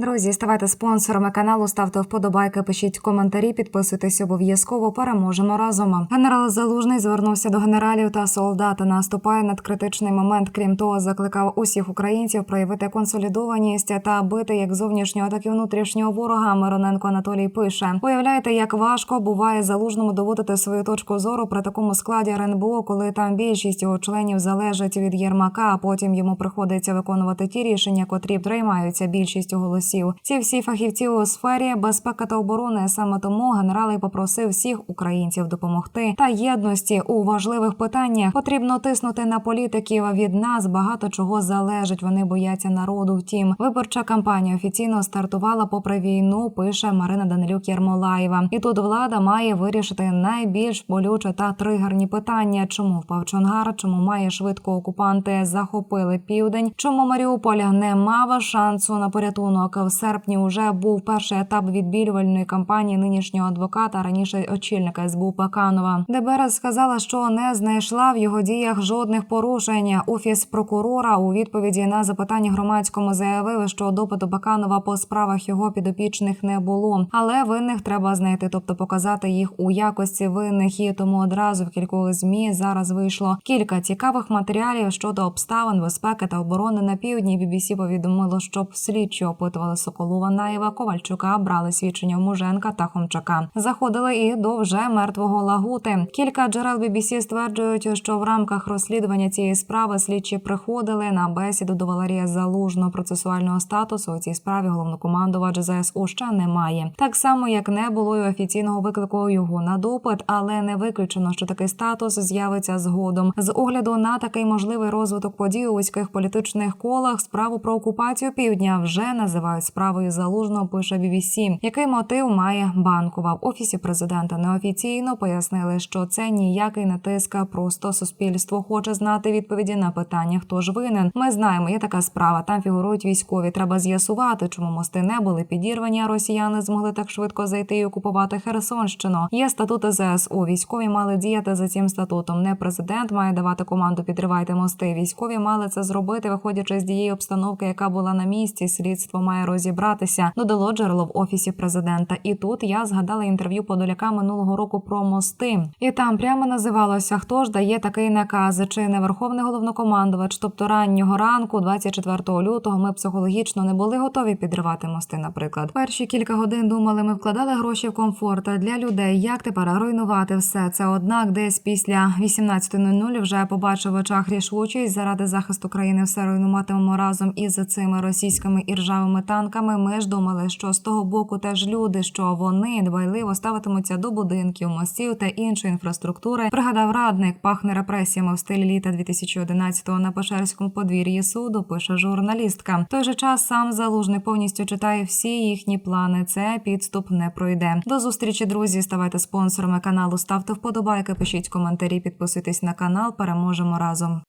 Друзі, ставайте спонсорами каналу, ставте вподобайки, пишіть коментарі, підписуйтесь обов'язково. Переможемо разом. Генерал Залужний звернувся до генералів та солдат. Наступає надкритичний момент. Крім того, закликав усіх українців проявити консолідованість та бити як зовнішнього, так і внутрішнього ворога. Мироненко Анатолій пише: уявляєте, як важко буває залужному доводити свою точку зору при такому складі РНБО, коли там більшість його членів залежить від Єрмака, а потім йому приходиться виконувати ті рішення, котрі приймаються більшістю голосів. Ці всі фахівці у сфері безпеки та оборони. Саме тому генерал і попросив всіх українців допомогти та єдності у важливих питаннях. Потрібно тиснути на політиків. Від нас багато чого залежить. Вони бояться народу. Втім, виборча кампанія офіційно стартувала попри війну. Пише Марина Данилюк Єрмолаєва. І тут влада має вирішити найбільш болюче та тригерні питання: чому впав Чонгар, чому має швидко окупанти захопили південь, чому Маріуполь не мав шансу на порятунок. В серпні вже був перший етап відбілювальної кампанії нинішнього адвоката, раніше очільника СБУ Паканова. ДБР сказала, що не знайшла в його діях жодних порушень. Офіс прокурора у відповіді на запитання громадському заявив, що допиту Баканова по справах його підопічних не було, але винних треба знайти, тобто показати їх у якості винних. І тому одразу в кількох змі зараз вийшло кілька цікавих матеріалів щодо обставин безпеки та оборони на півдні. BBC повідомило, що слідчі опитували Соколова, Наєва, Ковальчука, брали свідчення в Муженка та Хомчака. Заходили і до вже мертвого Лагути. Кілька джерел BBC стверджують, що в рамках розслідування цієї справи слідчі приходили на бесіду до Валерія Залужного процесуального статусу. У цій справі головнокомандувач ЗСУ ще немає. Так само, як не було й офіційного виклику його на допит, але не виключено, що такий статус з'явиться згодом. З огляду на такий можливий розвиток подій у вузьких політичних колах справу про окупацію півдня вже називають справою залужного. Пише BBC. Який мотив має банкова в офісі президента? Неофіційно пояснили, що це ніякий натиск, а просто суспільство хоче знати відповіді на питання, хто ж винен. Ми знаємо, є така справа. Там фігурують військові. Треба з'ясувати, чому мости не були підірвані. а Росіяни змогли так швидко зайти і окупувати Херсонщину. Є статути ЗСУ. Військові мали діяти за цим статутом. Не президент має давати команду підривайте мости. Військові мали це зробити, виходячи з тієї обстановки, яка була на місці. Слідство має розібратися. Додало джерело в офісі президента. І тут я згадала інтерв'ю Подоляка минулого року про мости. І там прямо називалося, хто ж дає такий наказ, чи не верховний головнокомандувач. Тобто раннього ранку, 24 лютого, ми психологічно не були готові підривати мости. Наприклад, перші кілька годин думали, ми вкладали гроші в комфорт для людей. Як тепер руйнувати все це? Однак, десь після 18.00 вже побачив в очах рішучість заради захисту країни все руйнуватимемо разом із цими російськими і ржавими танками. Ми ж думали, що з того боку теж люди, що вони дбайливо ставитимуться до будинків, мостів та іншої інфраструктури. Пригадав радник, пахне репресіями в стилі літа 2011-го на Пошерському подвір'ї суду. Пише журналістка. В той же час сам залужний повністю читає всі їхні плани. Це підступ не пройде. До зустрічі, друзі. Ставайте спонсорами каналу, ставте вподобайки, пишіть коментарі, підписуйтесь на канал. Переможемо разом.